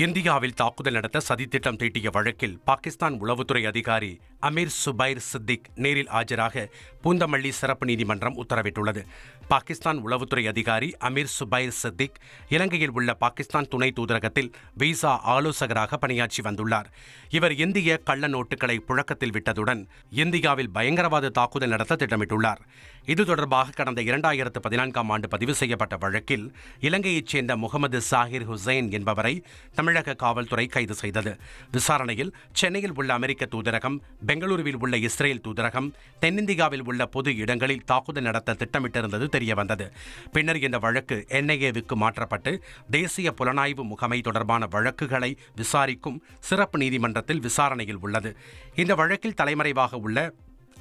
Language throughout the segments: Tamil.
இந்தியாவில் தாக்குதல் நடத்த சதித்திட்டம் தீட்டிய வழக்கில் பாகிஸ்தான் உளவுத்துறை அதிகாரி அமீர் சுபைர் சித்திக் நேரில் ஆஜராக பூந்தமல்லி சிறப்பு நீதிமன்றம் உத்தரவிட்டுள்ளது. பாகிஸ்தான் உளவுத்துறை அதிகாரி அமீர் சுபைர் சித்திக் இலங்கையில் உள்ள பாகிஸ்தான் துணை தூதரகத்தில் விசா ஆலோசகராக பணியாற்றி வந்துள்ளார். இவர் இந்திய கள்ள நோட்டுகளை புழக்கத்தில் விட்டதுடன் இந்தியாவில் பயங்கரவாத தாக்குதல் நடத்த திட்டமிட்டுள்ளார். இது தொடர்பாக கடந்த இரண்டாயிரத்து பதினான்காம் ஆண்டு பதிவு செய்யப்பட்ட வழக்கில் இலங்கையைச் சேர்ந்த முகமது சாஹிர் ஹுசைன் என்பவரை தமிழக காவல்துறை கைது செய்தது. விசாரணையில் சென்னையில் உள்ள அமெரிக்க தூதரகம் பெங்களூருவில் உள்ள இஸ்ரேல் தூதரகம் தென்னிந்தியாவில் உள்ள பொது இடங்களில் தாக்குதல் நடத்த திட்டமிட்டிருந்தது தெரியவந்தது. பின்னர் இந்த வழக்கு என்ஐஏவுக்கு மாற்றப்பட்டு தேசிய புலனாய்வு முகமை தொடர்பான வழக்குகளை விசாரிக்கும் சிறப்பு நீதிமன்றத்தில் விசாரணையில் உள்ளது. இந்த வழக்கில் தலைமறைவாக உள்ள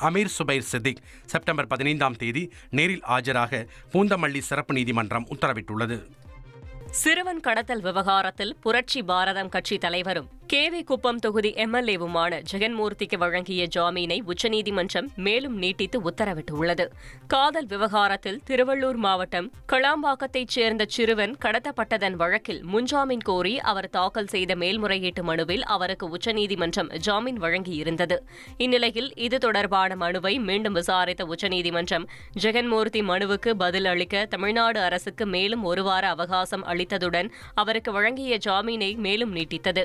அமீர் சுபைர் சித்திக் செப்டம்பர் பதினைந்தாம் தேதி நேரில் ஆஜராக பூந்தமல்லி சிறப்பு நீதிமன்றம் உத்தரவிட்டுள்ளது. சிறுவன் கடத்தல் விவகாரத்தில் புரட்சி பாரதம் கட்சி தலைவரும் கேவி குப்பம் தொகுதி எம்எல்ஏவுமான ஜெகன்மூர்த்திக்கு வழங்கிய ஜாமீனை உச்சநீதிமன்றம் மேலும் நீட்டித்து உத்தரவிட்டுள்ளது. காதல் விவகாரத்தில் திருவள்ளூர் மாவட்டம் களாம்பாக்கத்தைச் சேர்ந்த சிறுவன் கடத்தப்பட்டதன் வழக்கில் முன்ஜாமீன் கோரி அவர் தாக்கல் செய்த மேல்முறையீட்டு மனுவில் அவருக்கு உச்சநீதிமன்றம் ஜாமீன் வழங்கியிருந்தது. இந்நிலையில் இது தொடர்பான மனுவை மீண்டும் விசாரித்த உச்சநீதிமன்றம் ஜெகன்மூர்த்தி மனுவுக்கு பதில் அளிக்க தமிழ்நாடு அரசுக்கு மேலும் ஒரு வார அவகாசம் அளித்ததுடன் அவருக்கு வழங்கிய ஜாமீனை மேலும் நீட்டித்தது.